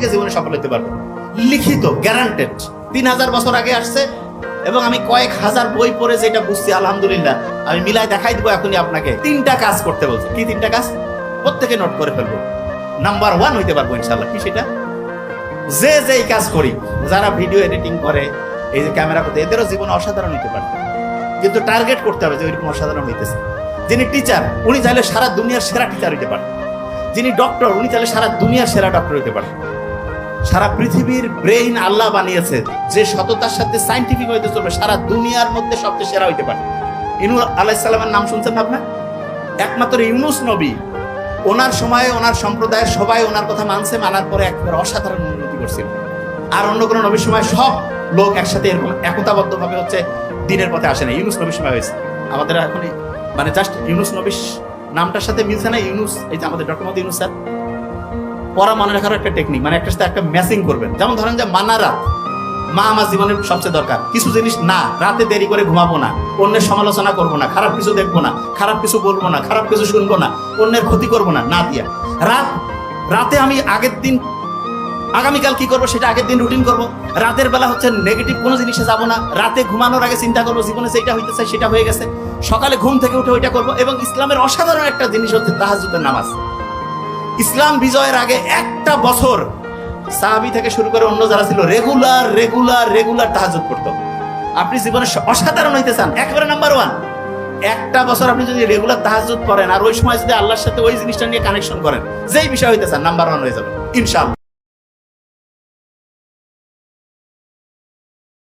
থেকে জীবনে সফল হতে পারবেন লিখিত গ্যারান্টেড তিন হাজার বছর আগে আসছে এবং আমি কয়েক হাজার বই পড়ে যেটা বুঝছি, আলহামদুলিল্লাহ, আমি মিলাই দেখাই দিব এখনই আপনাকে। তিনটা কাজ করতে বলছি। কি তিনটা কাজ? প্রত্যেকে নোট করে ফেলব। নাম্বার ওয়ান হইতে পারব ইনশাল্লাহ কি সেটা? যে যেই কাজ করি, যারা ভিডিও এডিটিং করে, এই যে ক্যামেরা করতে, এদেরও জীবন অসাধারণ হইতে পারে। কিন্তু টার্গেট করতে হবে যে ওইরকম অসাধারণ হইতেছে। যিনি টিচার উনি চাইলে সারা দুনিয়ার সেরা টিচার হইতে পারেন যিনি ডক্টর উনি চাইলে সারা দুনিয়ার সেরা ডক্টর হইতে পারেন সারা পৃথিবীর ব্রেইন আল্লাহ বানিয়েছে। যে সততার সাথে সাইন্টিফিক হইতে চলবে, সারা দুনিয়ার মধ্যে সবচেয়ে সেরা হইতে পারে। ইনু আলাইসাল্লামের নাম শুনছেন না আপনার একমাত্র ইউনুস নবী, ওনার সময়ে, ওনার সম্প্রদায়ের সবাই ওনার কথা মানছে, মানার পরে একবার অসাধারণ উন্নতি করছিল। আর অন্য কোনো নবীর সময় সব লোক একসাথে এরকম একতাবদ্ধ ভাবে হচ্ছে দিনের পথে আসে না ইউনুস নবীর সময় হয়েছে। আমাদের এখন মানে জাস্ট ইউনুস নবীর নামটার সাথে মিলছে না। ইউনুস, এই যে আমাদের ডক্টর মোহাম্মদ ইউনুস স্যার পড়া মনে রাখার একটা টেকনিক মানে একটা একটা ম্যাচিং করবেন। যেমন ধরেন যে মানারা মা আমার জীবনের সবচেয়ে দরকার। কিছু জিনিস না, রাতে দেরি করে ঘুমাবো না, অন্যের সমালোচনা করব না, খারাপ কিছু দেখব না, খারাপ কিছু বলব না, খারাপ কিছু শুনব না, অন্যের ক্ষতি করব না না দিয়া। রাত, রাতে আমি আগের দিন, আগামীকাল কি করব সেটা আগের দিন রুটিন করব। রাতের বেলা হচ্ছে নেগেটিভ কোনো জিনিসে যাব না, রাতে ঘুমানোর আগে চিন্তা করব, জীবনে যেটা হইতে চাই সেটা হয়ে গেছে। সকালে ঘুম থেকে উঠে ওইটা করব এবং ইসলামের অসাধারণ একটা জিনিস হচ্ছে তাহাজুদের নামাজ। ইসলাম বিজয়ের আগে একটা বছর সাহাবি থেকে শুরু করে অন্য যারা ছিল রেগুলার রেগুলার রেগুলার তাহাজুদ করত আপনি জীবনে অসাধারণ হইতে চান, একেবারে নাম্বার ওয়ান একটা বছর আপনি যদি রেগুলার তাহাজুদ করেন আর ওই সময় যদি আল্লাহর সাথে ওই জিনিসটা নিয়ে কানেকশন করেন, যেই বিষয় হইতে চান নাম্বার ওয়ান হয়ে যাবে, ইনশাআল্লাহ।